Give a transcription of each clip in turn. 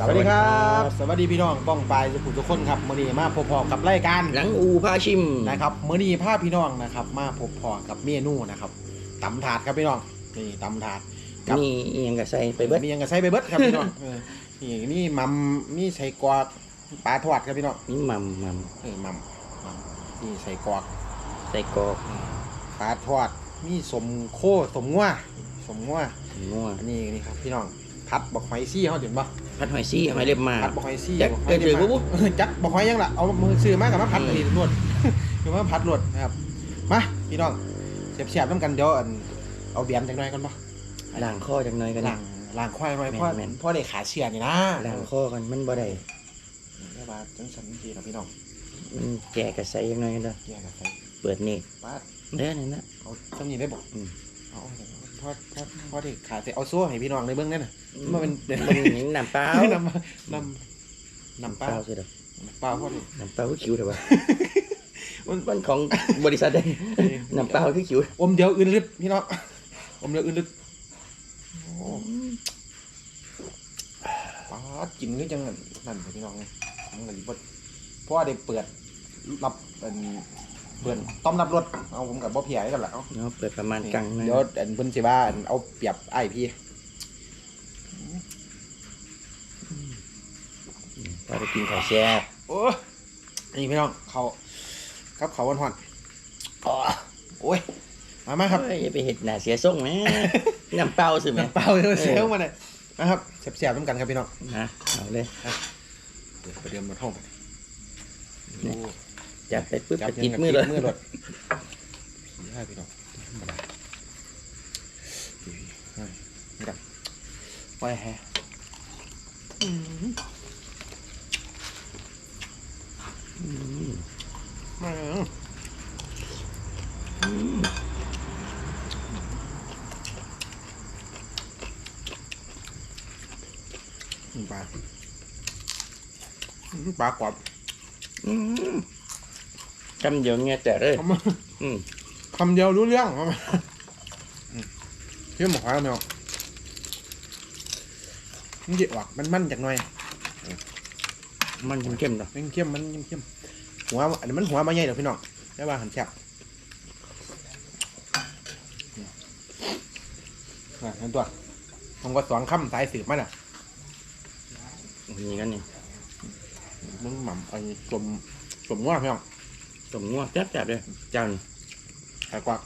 สวัสดีครับ สวัสดีพี่น้องป้องปลายสุขุมทุกคนครับมื่อนี้มาพบพอกับรายการหลังอูพาชิมนะครับมื่อนี้พาพี่น้องนะครับ มาพบพอกับเมนูนะครับตำถาดครับพี่น้องนี่ตำถาดกับนี่เอียงกับใส่ไปเบิดมีหยังกับใส่ไปเบิดครับพี่น้องเออนี่นี่มัมมีใส่กวาดปลาทอดครับพี่น้องนี่หมัมหมัมเออมัมมัมนี่ใส่กวาดใส่กรอกปลาทอดมีสมโคสมงัวสมงัวงัวอันนี้นี่ครับพี่น้อง พัดบอกหอยซี่เขาเห็นปะพัดหอยซี่หอยเล็บมาผัดบะหอยซี่จักบะหเกิดถือมาปุ๊บเออจักบะหอยยังล่ะเอามือซื้อมากับมาผัดอืมอันนี้รวดคือว่าผัดรวดนะครับมาพี่น้องเสียบเสียบๆน้ำกันเดี๋ยวอันเอาเบียนจังหน่อยกันปะล้างข้อจังหน่อยกันล้างล้างควายหน่อยเพราะแม่นๆเพราะได้ขาเสียนี่นะล้างข้อกันมันบ่ได้ได้ว่าจังสันทีนะพี่น้องมันแก่กับใส่จังหน่อยกันเด้อแยกกันไปเปิดนี่ป้าดเด้อนั่นนะเอาจำนี้ได้บอกอืมเอาเพราะเพราะเพราะได้ขาเสียเอาโซ่ให้พี่น้องในเบื้องนั่นน่ะมันเป็นมันนี่น้ำเปล่าน้ำน้ำน้ำเปล่าสิเด้อน้ำเปล่าเพราะนี่น้ำเปล่าคือคิวเถอะวะมันมันของบริษัทได้น้ำเปล่าคือคิวอมเดียวอื่นลึดพี่น้องอมเดียวอื่นลึดโอ้ป้าดกินก็จังนั่นเลยพี่น้องไงมันก็ดีบดเพราะว่าได้เปิดรับเป็น เปิดต้อมรับรถเอาผมกับบ่เพียให้กันละเอาเนาะเปิดประมาณกลางนะเดี๋ยวอันเพิ่นสิว่าอันเอาเปรียบไอ้ายพี่เราไปกินข้าวแซ่บโอ้นี่พี่น้องเขากับเขาวันหอนๆอ๋อโอ้ยมามาครับเฮ้ยอย่าไปเห็ดหน้าเสียทรงแหมน้ำเปล่าสิแหมน้ำเปล่าเสียวมาเลยนะครับแซ่บๆน้ำกันครับพี่น้องนะเอาเลยเดี๋ยวไปเดิมรถห้องไปนี่ จับไปปุ๊บจัไปบติดยังมือเลยมือรถผีให้พี่น้องธรรมดาผีให้นี่กันไว้แฮะมาอืมปลาอืมปลากรอบอืม จำเดี๋ยวเงี้ยแต่เลยเอามาอืมคำเดียวรู้เรื่องเอามาอืมเชื่อหมอแล้วไหมอะมันเยอะว่ะมันมันจากหน่อย มันเข้มๆต่อมันเข้มมันเข้มหัวอันนี้มันหัวมาใหญ่เดี๋ยวพี่น้องได้ว่าหันแคบอะนั่นตัวผมก็สองคำสายสืบมาน่ะนี่กันนี่มึงหม่ำไอ้สมสมง่วพี่น้อง สมงัวแซ่บๆเลยเจ้านี่หายกว่า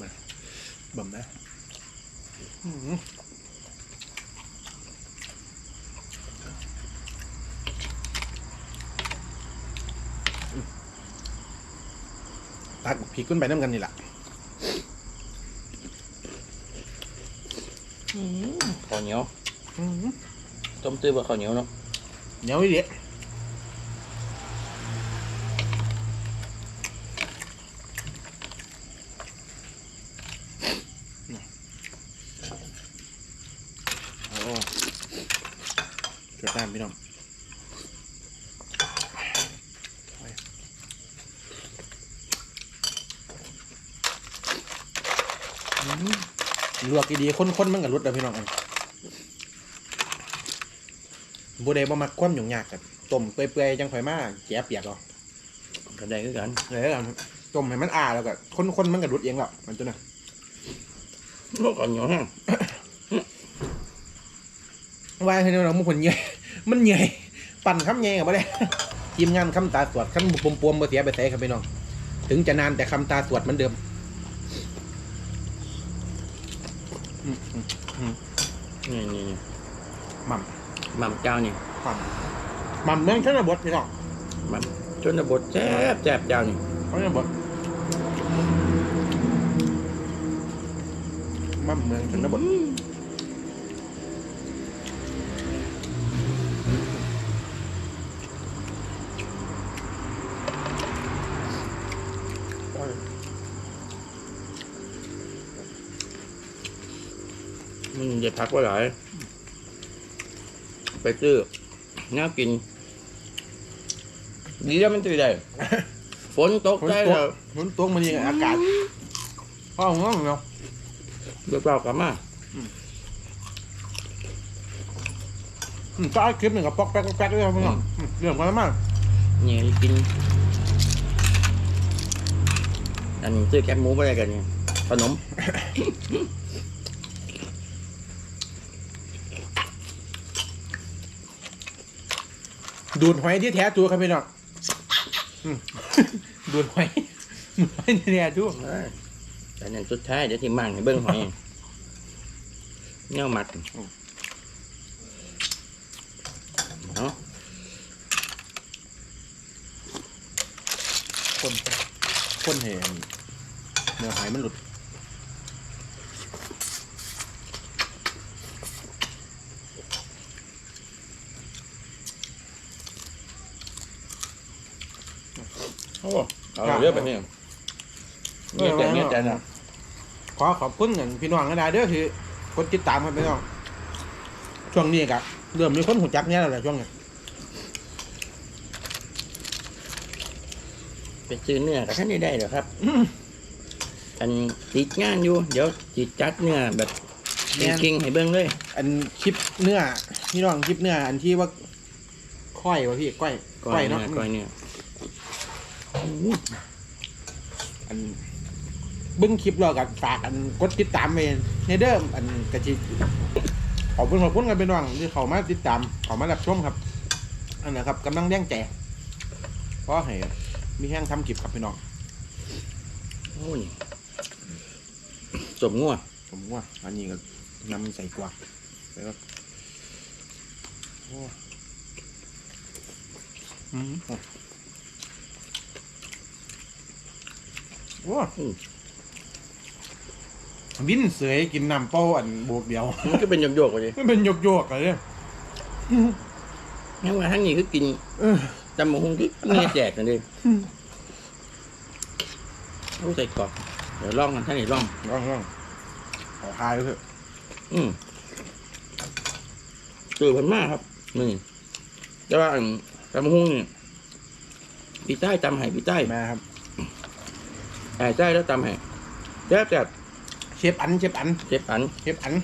มาบ่มนะอื้อหือตักพริกขึ้นไปน้ำกันนี่แหละข้าวเหนียวอื้อหือต้มตื้อกับข้าวเหนียวเนาะ เหนียวอีเด็ดโอ้เกิดน้ำพี่น้องลวกดีๆข้นๆมันกับรสเลยพี่น้อง อันบูเดบ่มักความหยุ่งยากกับต้มเปื่อยๆจังข่อยมาแกะเปียกหรอกก็ได้คือกันเลยแล้วกันต้มให้มันอ่าแล้วก็ข้นๆมันกับรสเองหรอกมันตัวน่ะโลกข้าวเหนียวแห้งว่าให้เรามุขคนเหนื่อยมันเหนื่อยปั่นคำเหนื่อยกับบ่ได้ทีมงานคำตาสวดคำปมปวมๆบ่เสียไปใส่ครับพี่น้องถึงจะนานแต่คำตาสวดเหมือนเดิมอืมอืมอืมนี่นี่นี่หม่ หม่ำเจ้านี่ำหม่ำหม่ำเมืองชนบทพี่น้องหม่ำชนบทแซ่บแซ่บเจ้านี่เขาจะบอกมั่มเมืองชนบทโอ้ยมันจะพักไว้หลาย ไปซื้อน่ากิน ดีแล้วมันตื่นได้ฝนตกฝนได้ตแล้วกฝนตกมันยังอากาศพ่อของน้องเนาะเดี๋ยวเปล่ากลับมาออืมก็เอาคลิปหนึ่งกับป๊อกแป๊กป๊อกแป๊กด้วยครับพี่น้องอืมเรื่องกันมากเนี่ยกิน อันนี้ซื้อแคบหมูไปอะไรกันเนี่ยขนม ดูดหอยที่แท้ตัวครับพี่น้องอืมดูดหอยดูดหอยที่แท้ตัวแต่นั่นสุดท้ายเดี๋ยวที่มั่งให้เบิ้งหอยเนี่ยหมัดเนาะคนคนเห็นเนื้อหอยมันหลุด โอ้ เอาเยอะไปเนี่ยเนี่ยแต่เนี่ยแต่นะขอขอบคุณอย่างพี่น้องก็ได้เด้อคือกดติดตามครับพี่น้องช่วงนี้กับเริ่มมีคนหูจักเนี่ยแล้วแหละช่วงนี้ไปซื้อเนื้อกับท่านได้ได้เหรอครับอืมอันติดงานอยู่ เดี๋ยวจิตจัดเนื้อแบบแม่นเก่งๆให้เบิ้งเลย อันคลิปเนื้อพี่น้องคลิปเนื้ออันที่ว่าค่อยวะพี่ก้อยก้ก้ออยยเนื้เนาะอก้อยเนื้อ อันเบิ้งคลิปเรากับฝากอันกดติดตามไปในเดิมอันกระชิขอบคุณขอบคุณกันเป็นว่างที่เขามาติดตามเขามารับชมครับ อันนะครับกำลังแย่งแจกเพราะให้มีแห้งทำคลิปครับพี่น้องโอ้ยจบงัวผมว่าอันนี้ก็นำใส่กวากแล้วก็โอ้อืม โอ้วินเสยกินน้ำเป้าอันบวกเดียว มันก็เป็นโยกๆไปเลยมันเป็นโยกโยกๆอะไรเนี่ยงั้นว่าทั้งนี้คือกินเออจำหมูหุ้งคือเนื้อแจกกันเลยรู้ใส่กรอบเดี๋ยวลองกันท่านนี่ลองลองลองขอทายเถอะอืมจืดพันมากครับนี่แต่ว่าอันจำหมูหุ้งนี่ปีใต้จำให้ปีใต้มาครับ หายใต้แล้วจำให้แจ๊บแจ๊บเชฟอันเชฟอันเจ็บอัน เชฟอัน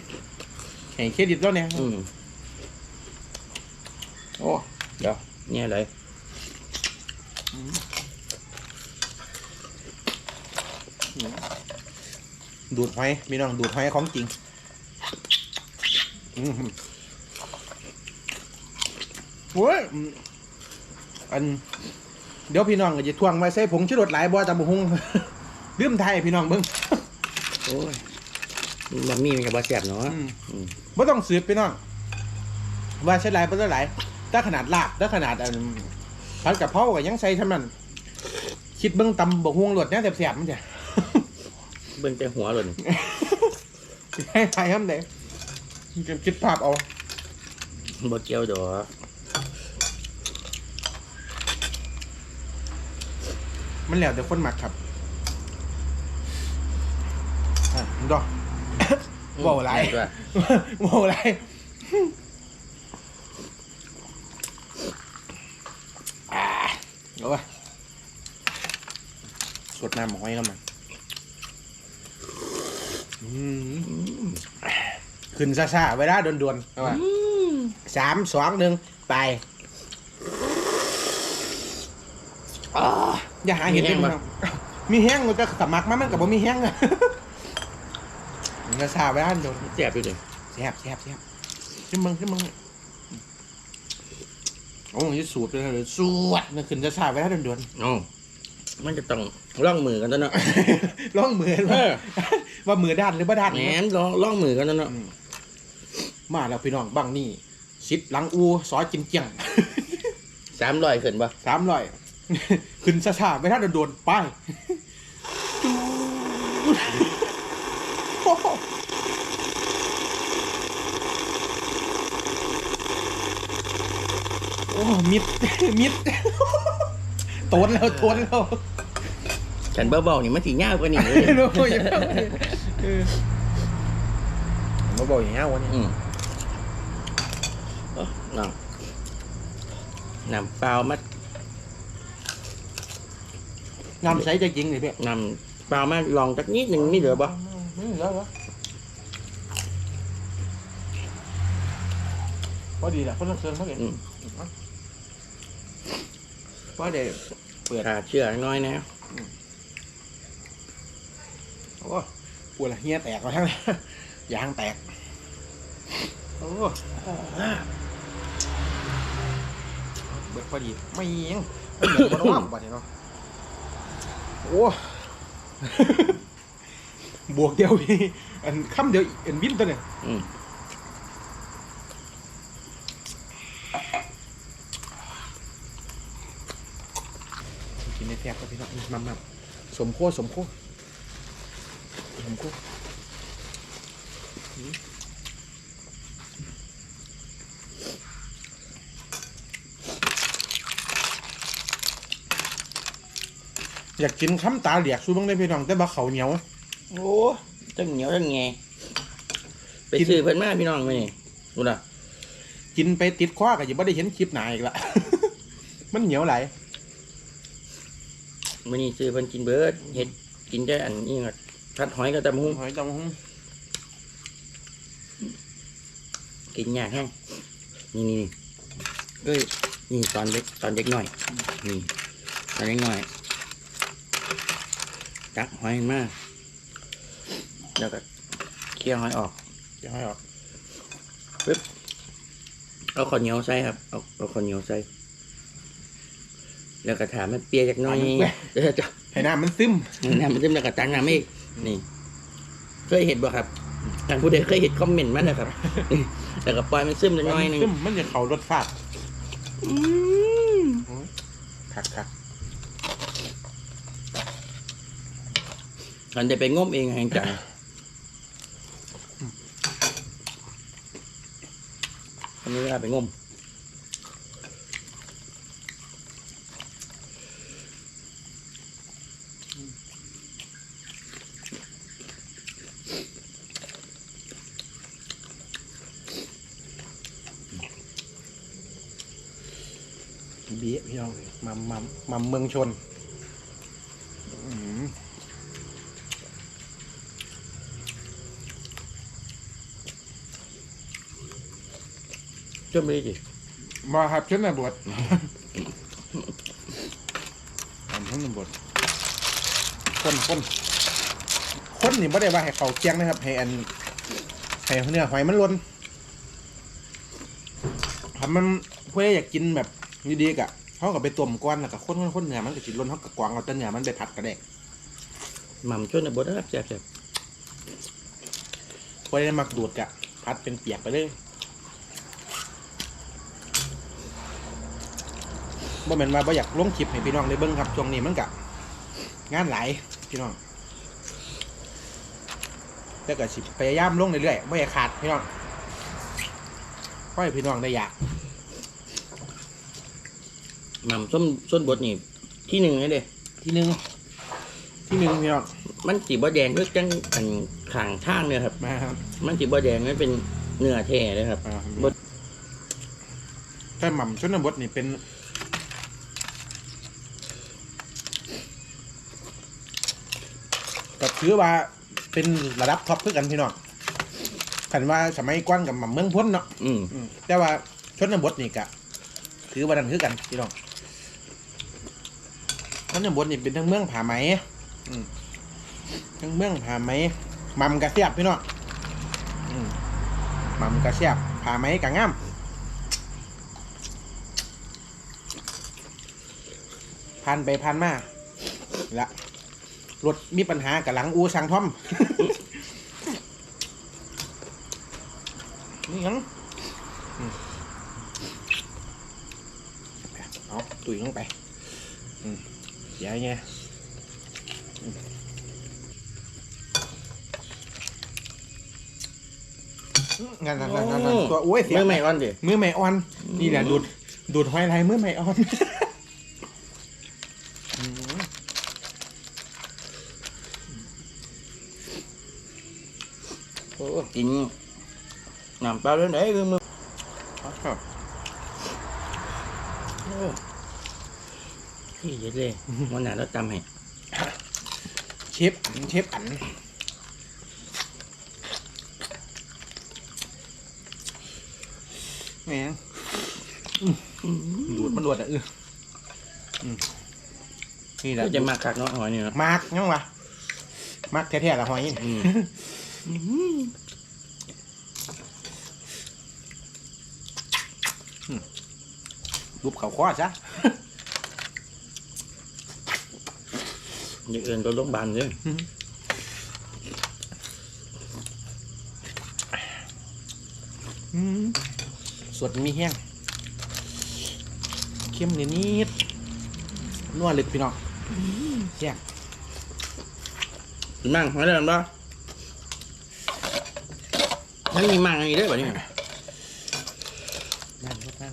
ให้เครดิตแล้วเนี่ยอืมโอ้เดี๋ยวเนี่ยอะไรดูดหอยมีน้องดูดหอยของจริงอืมโว้ยอืมอัน เดี๋ยวพี่น้องก็จะทวงไว้ใส่ผงชูรสหลายบ่ตำบุหุง ลืมไทยพี่น้องเบิ่งโอ้ยบะหมี่มันกับบะแซ่บเนาะอืมอืมบ่ต้องสืบพี่น้องว่าใช่หลายบ่ได้หลายถ้าขนาดลาบถ้าขนาดอันผัดกะเพราก็ยังใส่ทำนั้นคิดเบิ่งตำบกฮวงรสเนี่ยแซ่บๆมันจ้ะเบิ่งแต่หัวหล่นให้ทายทำได้คิดภาพเอาบ่เกี่ยวดอกมันแล้วแต่คนมักครับอะ ดอกเว้าหลายด้วยโว้อะไรอ่าเอาวะสดน้ำหอยกันมาอืมขึ้นซ่าๆเวลาด่วนๆเอาวะสามสองหนึ่งไปอ่าอย่าหาเห็นเป็นครับมีแห้งมันก็สมัครมามันกับบ่มีแห้งอะ มันก็ซาเวลาโดนแซ่บอยู่เลยแซ่บแซ่บแซ่บขึ้นมึงขึ้นมึงโอ้ยสูตรเลยสูตรนี่ขึ้นจะซาเวลาด่วนเอ้ามันจะต้องล่องมือกันแล้วเนาะๆล่องมือเอว่าอว่ามือด้านหรือบ่ด้านแหมลองล่องมือกันแล้วเนาะมาแล้วพี่น้องบังนี่ชิดหลังอูซอยกินเจียงสามร้อยขึ้นปะสามร้อยขึ้นซาซาๆเวลาด่วนๆไปโอ้โห โอ้มิด มิดโตนแล้วโตนแล้วฉันเบาๆนี่มันสียาวกว่านี่เลยไม่รู้อย่างนั้นเออมาบอกอย่างนี้วันนี้อืมเอ้อน้ำน้ำเปล่ามัดงามใสใจจริงเลยพี่น้ำเปล่ามาลองสักนิดหนึ่งนี่เหลือปะไม่เหลือวะพอดีแหละคนละเครื่องเขาเองอืม พอได้เปิดขาดเชื่อน้อยนะโอ้ปวดละเฮียแตกมาทั้งยางแตก โอ้เบิดพอดี ไม่ยังไม่เหมือนคนว่างบัดนี้เนาะโอ้บวกเดียวพี่อันค่ำเดียวอันวินตัวเนี่ย อืมกินในแทบกับพี่น้องมัมมัมสมโคสมโคสมโคอืมอยากกินข้ำตาเหลียกสู้บ้างได้พี่น้องแต่บ่เขาวเหนียว โอ้จังเหนียวจังแงไปซื้อเพิ่นมาพี่น้องมานี่ดูนะกินไปติดคว้าก็ยังไม่ได้เห็นคลิปไหนอีกละ มันเหนียวไหลาย มื้อนี้ซื้อเพิ่นกินเบิดเฮ็ดกินได้อันนี้ก็ผัดหอยกับตำหุ้งหอยตำหงกินยากแห้งนี่นี่นี่เอ้ยนี่ตอนเล็กตอนเล็กหน่อยนี่ตอนเล็กหน่อยตักหอยมาแล้วก็เคี่ยวหอยออกเดี๋ยวให้ออกเอาข้าวเหนียวใส่ครับเอาเอาข้าวเหนียวใส่ แล้วก็ถามมันเปียกจากหน้อยเดี๋ยวจะให้น้ำมันซึมน้ำมันจะแล้วก็ตังน้ำอีกนี่ เคยเห็นบ่ครับทางผู้ใดเคยเห็นคอมเมนต์มานะครับ แล้วก็ปล่อยมันซึมจากหน้อยหนึงซึมมันจะเขารสฟาดอืมคักคักมันจะไปงมเองแห่งจังอันนี้เวลาไปงม พี่น้องมัมมัมมัมเมืองชนอืมช่วยไม่ได้ดิมาครับชนบททำชนบทคนคนคนนี่ไม่ได้ว่าให้เขาเคียงนะครับให้อันให้เนื้อหอยมันล้นทำมันเพื่ออยากกินแบบดีๆกะ เขาก็ไปต้มก้อนแล้วก็คนๆๆเนื้อมันก็จิล้นเขาก็กวางเอาแต่เนื้อมันไปผัดก็ได้หม่ำช่วยในบทนะครับแซ่บพอได้มักดูดกะพัดเป็นเปียกไปเลยบ่แม่นว่าบ่อยากลงคลิปให้พี่น้องได้เบิ่งครับช่วงนี้มันกะงานหลายพี่น้องแต่ก็สิพยายามลงเรื่อยๆไม่ให้ขาดพี่น้องเพราะให้พี่น้องได้อยากๆ หม่ำส้มส้นบดนี่ ที่หนึ่งเลยเด้ที่หนึ่งที่หนึ่งพี่น้องมันสีบอแดงเพื่อจังอันข่างทางเนี่ยครับ มาครับมันสีบอแดงมันเป็นเนื้อแท้เลยครับอ่าบดแต่หม่ำชนบทนี่เป็นก็ถือว่าเป็นระดับท็อปเพื่อกันพี่น้องขันว่าสมัยก้อนกับหม่ำเมืองพ้นเนาะอืมอืมแต่ว่าชนบทนี่กะถือว่าดันคือกันพี่น้อง ชนบทนี่เป็นทั้งเมืองผาไหมทั้งเมืองผาไหมม่ำกระเสียบพี่น้องมหม่ำกระเสียบผาไหมกะง่ามผ่านไปผ่านมาละรถมีปัญหากับหลังอูสังทอมนี่หยังเอาตุยลงไป อืม เดี๋ยวไงอืมงานงานงานงานงานตัวโอ้ยเสียเมื่อไม่อ่อนเด้มือใหม่อ่อน นี่แหละดูดดูดหอยลายมือใหม่อ่อนอืมโอ้กินน้ำเปล่าเรื่องไหนเรื่องมือครับ โอ้ที่เย็ดเลยวันหนาเราจำให้เชฟเชฟอันแหมอืมดูดมันรวดอะเอออืมนี่แหละก็จะมาคักเนาะหอยนี่เนาะมากยังวะมากแท้ๆละหอยนี่อืมรูปเขาคว้าซะ อย่างอื่นก็โรงพยาบาลเลยอืมสดมีแห้งเข้มนิดนิดๆนัวลึกพี่น้องแซ่บมั่งไม่ได้หรอนั่นมีมั่งอันนี้ได้ป่ะนี่นั่งนั่งนั่ง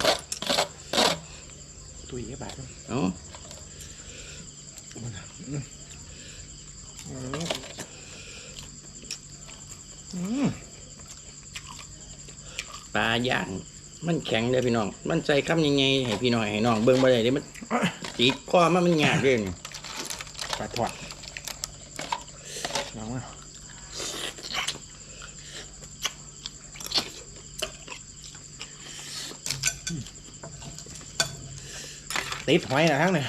ตุยแค่บาทนึงเอ้าอืมอืม ปลาย่างมันแข็งเลยพี่น้อง มันใจคำยังไงให้พี่น้องให้น้องเบิ่งบ่ได้เด้มันติดคอมันมันยากเด้นี่ปลาทอดน้องอะติดหอยนะทั้งเนี่ย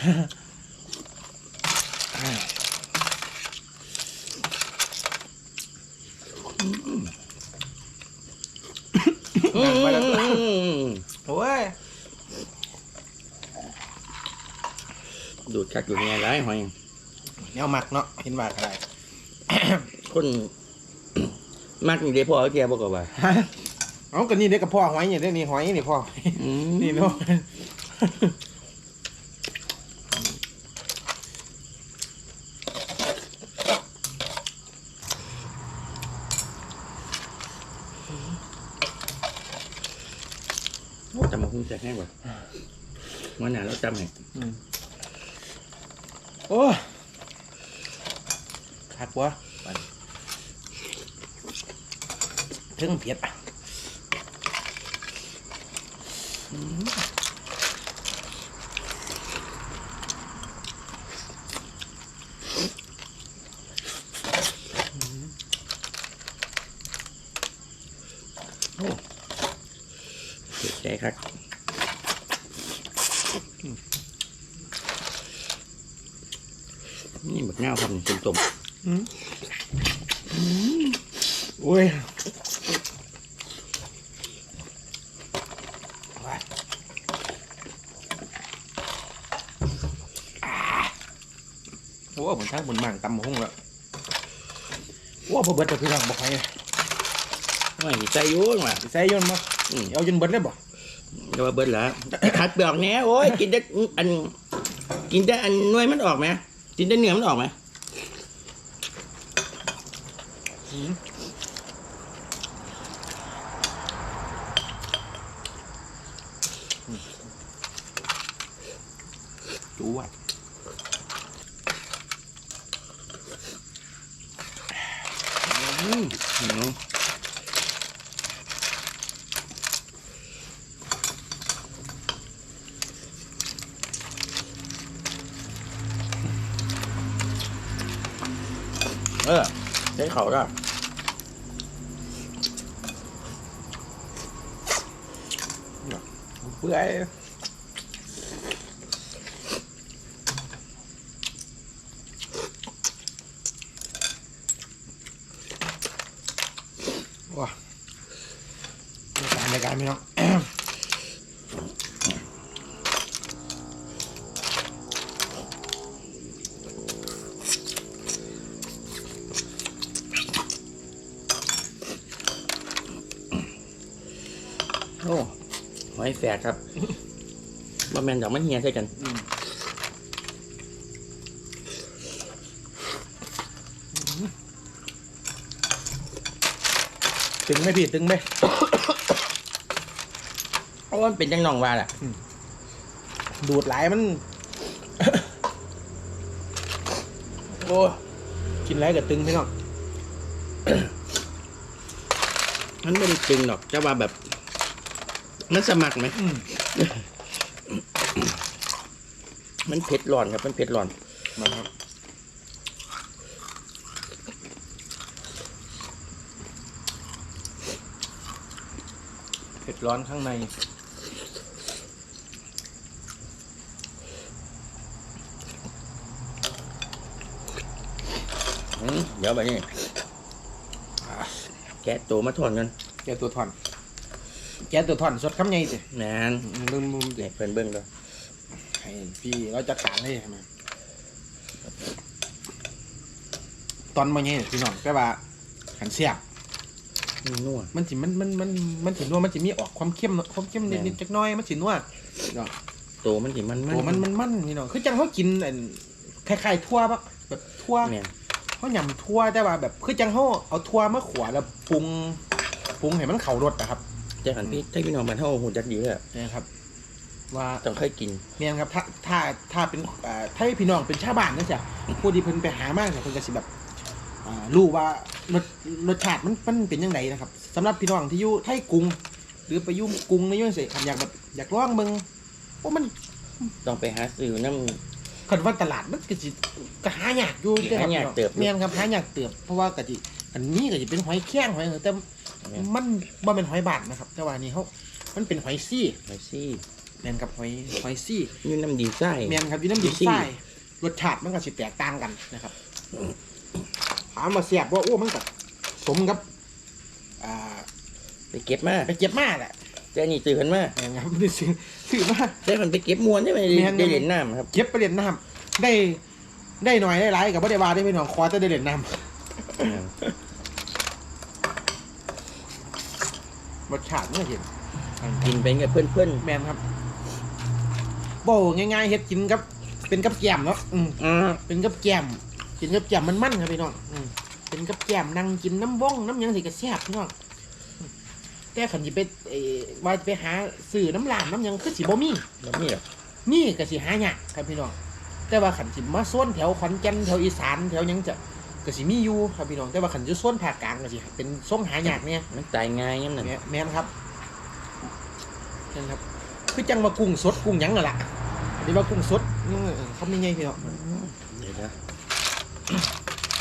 อืม โอ้ย อยู่ไงหลายหอยแนวมักเนาะเห็นว่าอะไร คนมักนี่เด้พ่อเอาเจียบอกว่าเอากันี่เด็กกับพ่อหอยนี่เด้นี่หอยนี่พ่อ นี่เนาะ จำมาคุ้มแจกแห้งกว่าวันหนาเราจำให้ โอ้ยคักวะมันถึงเผ็ดอะ โอ้เสียใจครับนี่บักเน่าครับนี่ต้มโอ้ยว้ายอ่าโอ้เหมือนทางบนมั่งตำหุ้งแล้วโอ้พอเบิดแต่คือทางบอกให้ๆ ไม่ใจอยุ่งว่ะใส่ยนต์มาอืมเอายนต์เบิดเลยบ่เดี๋ยวว่าเบิดแล้วขัดเปลือกแหน่โอ้ยกินได้อัน กินได้อันหน่วยมันออกไหมกินได้เนื้อมันออกไหม จูอะ อืมอืม เออ ใช้เขาด้วยเปื่อ อยแฝดครับบะแมนดอกมันเฮียใช่กันตึงไหมพี่ตึงไหมเพราะว่ามันเป็นจังหนองว่าแหละดูดหลายมัน โอ้กินไรกับตึงพี่น้อง มันไม่ได้จริงหรอกจะว่าแบบ มันสมัครไหมอืมมันเผ็ดร้อนครับ มันเผ็ดร้อน มาครับ เผ็ดร้อนข้างในอืมเดี๋ยวไปนี่ แกะตัวมาถอนกัน แกตัวทอน แกตัวทอนสดคำใหญ่สินานมึงมึงเดี๋ยวเพิ่นเบิ่งด้วยให้พี่เราจัดการให้มาตอนมาเนี่ยพี่น้องแปลว่าหันเสียบนัวมันสิมันมันมันมันสินัวมันสิมีออกความเข้มเนอะความเข้มแม่นิดจักหน้อยมันสินัวตัวมันสิมันมันโอ้มันมันมันพี่น้องคือจังเขากินอันคล้ายๆทั่วปะแบบทั่ว แม่นเขายำทั่วแต่ว่าแบบคือจังเขาเอาทั่วมาขวาแล้วปรุงปรุงให้มันเข้ารสนะครับ แต่หันพี่ถ้าพี่น้องบ้านเฮาหูจักดีเลยอะนะครับ ว่าต้องเคยกินเนี่ยครับ ถ้าถ้าถ้าเป็นอ่าถ้าให้พี่น้องเป็นชาวบ้านนะจ๊ะผู้ที่เพิ่นไปหามากเนี่ยเพิ่นก็สิแบบอ่ารู้ว่ารสรสชาติมันมันเป็นยังไงนะครับสำหรับพี่น้องที่อยู่ไทยกรุง หรือไปอยุ่กรุงในยุ่งสิอยากแบบอยากลองเบิ่งว่ามันต้องไปหาซื้อน้ำ คันว่าตลาดมันก็สิก็หายากอยู่หายากเติบอยู่แม่นครับหายากเติบเพราะว่าก็สิอันนี้ก็สิเป็นหอยแข้งหอยแต่ มันบ่เป็นหอยบาทนะครับ แต่ว่านี่เขามันเป็นหอยซี่ไปซี่แม่นครับหอยหอยซี่อยู่น้ำดีไส้แม่นครับอยู่น้ำหอยดิบซี่ทรายรสชาติมันก็สิแตกต่างกันนะครับถามมาเสียบว่าโอ้มันก็สมกับอ่าไปเก็บมาไปเก็บมาแหละแต่อันนี่ซื้อกันมาแม่นครับได้ซื้อซื้อมาแต่มันไปเก็บมวนได้ไหมแม่นได้เหรียญน้ำครับเก็บไปเล่นน้ำได้ได้หน่อยได้หลายกับบ่ได้ว่าได้เป็นของคอจะได้เล่นน้ำ รสชาติมันก็เห็นกินเป็นกับเพื่อนเพื่อนแมนครับโบง่ายๆเฮ็ดกินกับ เป็นกับแกล้มเนาะอืมอ่าเป็นกับแกล้มกินกับแกล้มมันมันๆครับพี่น้องอืมเป็นกับแกล้มนั่งกินน้ำบ้องน้ำหยังสิก็แซ่บพี่น้องอืมแต่ขันสิไปเอ่อว่าจะไปหาซื้อน้ำลามน้ำหยังคือสิบ่มีแบบนี้เหรอนี่ก็สิหายากครับพี่น้องแต่ว่าขันสิมาโซนแถวขอนแก่นแถวอีสานแถวหยังจะ ก็สิมีอยู่ครับพี่น้องแต่ว่าขันจะโซนภาคกลางก็สิเป็นส่งหายากเนี่ยมันตายง่ายยังนั่นแม่แม่นครับแม่นครับ คือจังว่ากุ้งสดกุ้งหยังน่ะล่ะอันนี้ว่ากุ้งสดนี่เขาไม่ไงพี่น้องเดี๋ยวนะ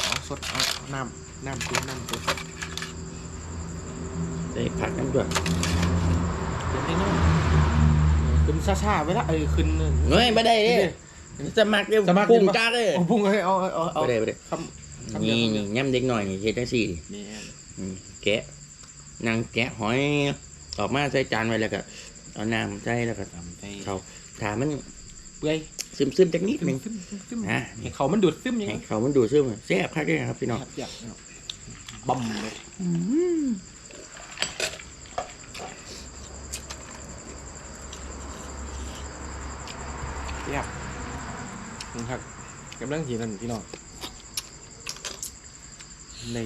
เอาสดเอาน้ำน้ำตัวน้ำตัวได้ผักน้ำด้วยเดี๋ยวนี้เนาะขึ้นซ่าๆไว้ละเออขึ้นเฮ้ยไม่ได้เด้สมัครเดี๋ยวสมัครปรุงเดี๋ยวจ้าเลยเอาพุ่งเลยเอาเอาเอาเอาไม่ได้ไม่ได้คำคำเดียว นี่นี่ย่ำเด็กหน่อยนี่เฮ็ดจังซี่ดิแม่นอืมแกะนางแกะหอยออกมาใส่จานไว้แล้วก็เอาน้ำใส่แล้วก็ทำไปเขาถามมันเปื่อยซึมซึมๆจักนิดหนึง ซึมซึมซึมฮะให้เขามันดูดซึมอยังให้ไงเขามันดูซึมแซ่บคักเลยนะครับพี่น้อง อยากบ่มเลยเรียบนะครับกำลังกินนั่นพี่น้องใน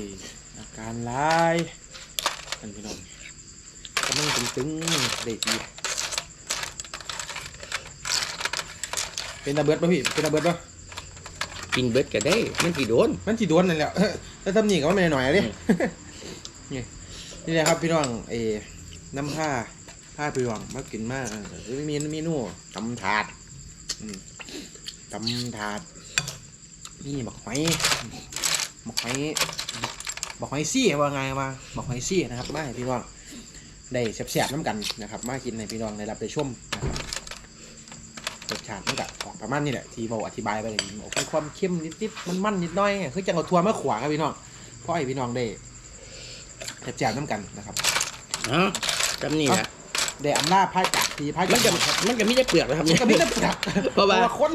อาการร้ายนั่นพี่น้องกำลังตึงๆเด็กดีเป็นตาเบิดป่ะพี่ เป็นตาเบิดป่ะกินเบิดก็ได้ มันสิโดน มันจีดวนนั่นแหละแล้วทำนี่ก็ไม่ได้หน่อยอะดินี่นี่แหละครับพี่น้องเอน้ำผ้าผ้าพี่น้องมากินมากมีเมนูตำถาดอืมตำถาดนี่บักหอยบักหอ ยบักหอยซี่ว่าไงว่าบักหอยซี่นะครับมาให้พี่น้องได้แซ่บๆน้ำกันนะครับ มากินในพี่น้องได้รับได้ชมนะครับรสชาติมันก็ออกประมาณนี้แหละที่เราอธิบายไปเลยออกมีความเข้มนิดๆมันๆนิดหน้อยคือจังเอาทัวมาขวาครับพี่น้องเพราะให้พี่น้องได้แซ่บๆน้ำกันนะครับเอ้าจำนี่นะได้อำลาพายจากทีพายมันจาก็กมันก็ไม่ได้เปลือกนะครับมันก็มีแต่เปลือกเพราะว่า คน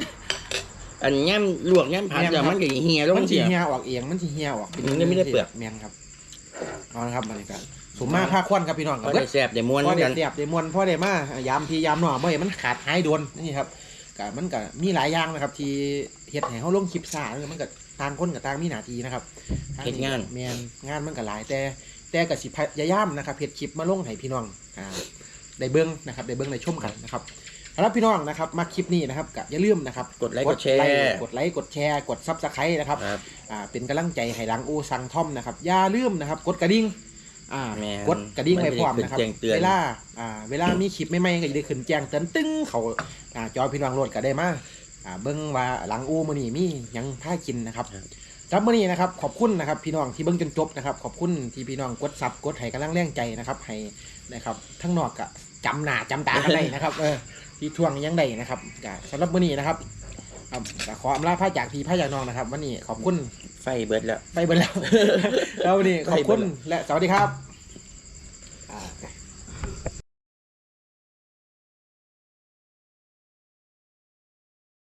อันย่ำลวกย่ำผัดแม่นเดี๋ยวครับมันก็เหี่ยวลงมันสิเสีย เหี่ยออกเองมันสิเหี่ยออกมันยังไม่ได้เปลือก แมนครับเอาละครับบรรยากาศสมมาผ้าควันครับพี่น้องคก็รับได้แซ่บได้ม้วนพ่อเหมือนได้กันเสียบได้มวนพ่อได้มายามพี่ยามหน่อเมื่อมันขาดหายโดนนี่ครับก็มันก็มีหลายอย่างนะครับ ที่เฮ็ดให้เฮาลงคลิปซ่ามันก็ต่างคนกับต่างมีหน้าที่นะครับเฮ็ดงาน แมนงานมันก็หลายแต่แต่ก็สิพยายามนะครับเฮ็ดคลิปมาลงให้พี่น้องอ่าได้เบิ่งนะครับได้เบิ่งได้ชมกันนะครับ สำหรับพี่น้องนะครับมาคลิปนี้นะครับก็อย่าลืมนะครับกดไลค์กดแชร์กดไลค์กดแชร์กดซับสไครต์นะครับครับ อ่าเป็นกำลังใจให้หลังอูสังทอมนะครับอย่าลืมนะครับกดกระดิ่งอ่าแม่นกดกระดิ่งไว้พร้อมนะครับมันจะได้ขึ้นแจ้งเตือน เวลาอ่าเวลามีคลิปใหม่ๆก็จะได้ขึ้นแจ้งเตือนตึ้งเขาอ่าจอพี่น้องโหลดก็ได้มาอ่าเบิ่งว่าหลังอูมื้อนี้มีหยังพากินนะครับสำหรับมื้อนี้นะครับขอบคุณนะครับพี่น้องที่เบิ่งจนจบนะครับขอบคุณที่พี่น้องกดซับกดให้กำลังแรงใจนะครับให้นะครับทั้งนอกก็จำหน้าจำตากันได้นะครับเออ ที่ทวงยังได้นะครับก็สหรับมื้อนี้นะครับขออำลาผ้าจากพี่พระจากน้องนะครับวันนี้ขอบคุณไฟเบิดแล้วไฟเบิดแล้ว แล้ววันนี้ขอบคุณและสวัสดีครับ